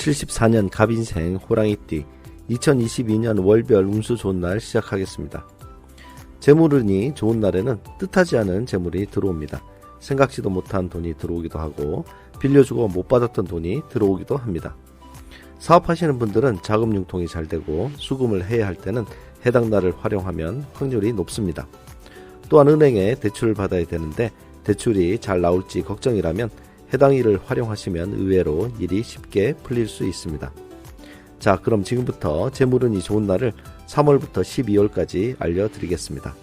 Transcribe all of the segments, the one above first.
74년 갑인생 호랑이띠 2022년 월별 운수 좋은 날 시작하겠습니다. 재물운이 좋은 날에는 뜻하지 않은 재물이 들어옵니다. 생각지도 못한 돈이 들어오기도 하고 빌려주고 못 받았던 돈이 들어오기도 합니다. 사업하시는 분들은 자금 융통이 잘 되고 수금을 해야 할 때는 해당 날을 활용하면 확률이 높습니다. 또한 은행에 대출을 받아야 되는데 대출이 잘 나올지 걱정이라면 해당 일을 활용하시면 의외로 일이 쉽게 풀릴 수 있습니다. 자, 그럼 지금부터 재물운이 좋은 날을 3월부터 12월까지 알려드리겠습니다.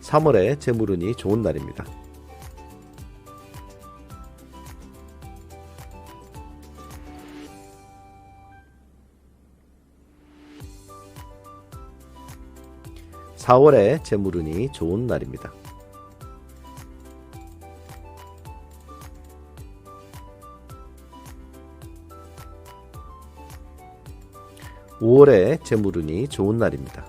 3월에 재물운이 좋은 날입니다. 4월에 재물운이 좋은 날입니다. 5월에 재물운이 좋은 날입니다.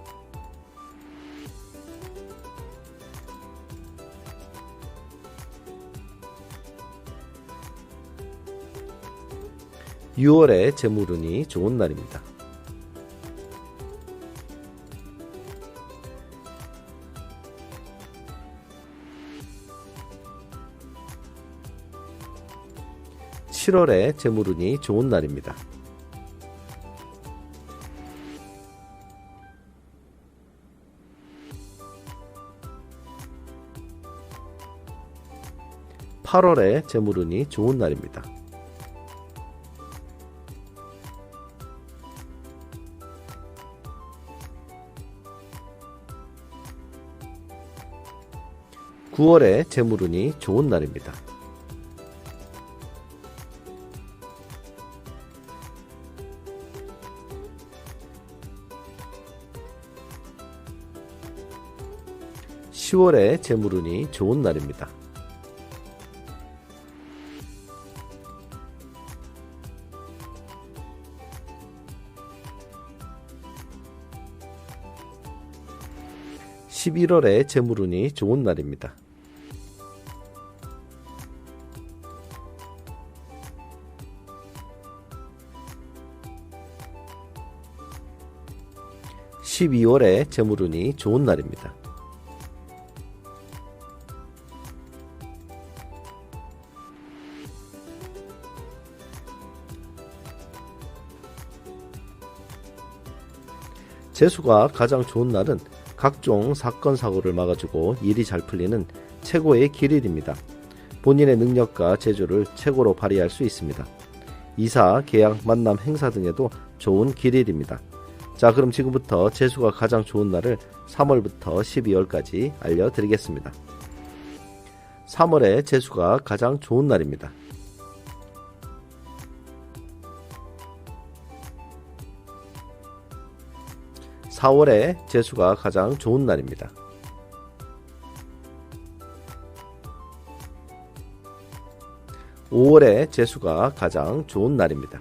6월에 재물운이 좋은 날입니다. 7월에 재물운이 좋은 날입니다. 8월에 재물운이 좋은 날입니다. (9월에) 재물운이 좋은 날입니다. 10월에 재물운이 좋은 날입니다. 11월에 재물운이 좋은 날입니다. 12월에 재물운이 좋은 날입니다. '재수가 가장 좋은 날은 각종 사건 사고를 막아주고 일이 잘 풀리는 최고의 길일입니다. 본인의 능력과 재주를 최고로 발휘할 수 있습니다. 이사, 계약, 만남, 행사 등에도 좋은 길일입니다. 자, 그럼 지금부터 재수가 가장 좋은 날을 3월부터 12월까지 알려드리겠습니다. 3월에 재수가 가장 좋은 날입니다. 4월에 재수가 가장 좋은 날입니다. 5월에 재수가 가장 좋은 날입니다.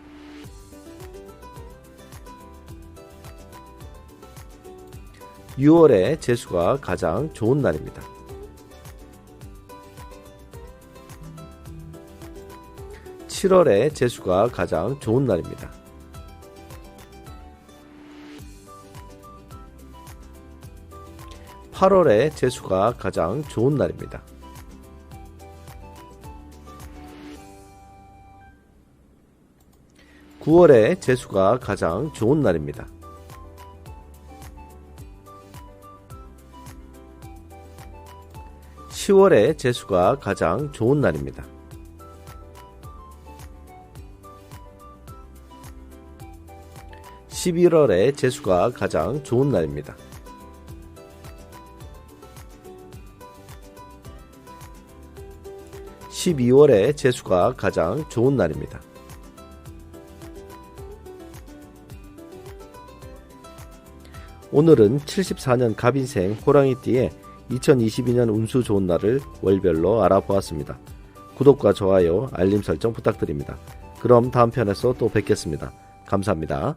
6월에 재수가 가장 좋은 날입니다. 7월에 재수가 가장 좋은 날입니다. 8월에 재수가 가장 좋은 날입니다. (9월에) 재수가 가장 좋은 날입니다. (10월에) 재수가 가장 좋은 날입니다. (11월에) 재수가 가장 좋은 날입니다. 12월에 재수가 가장 좋은 날입니다. '오늘은 74년 갑인생 호랑이띠에 2022년 운수 좋은 날을 월별로 알아보았습니다. 구독과 좋아요, 알림 설정 부탁드립니다. 그럼 다음 편에서 또 뵙겠습니다. 감사합니다.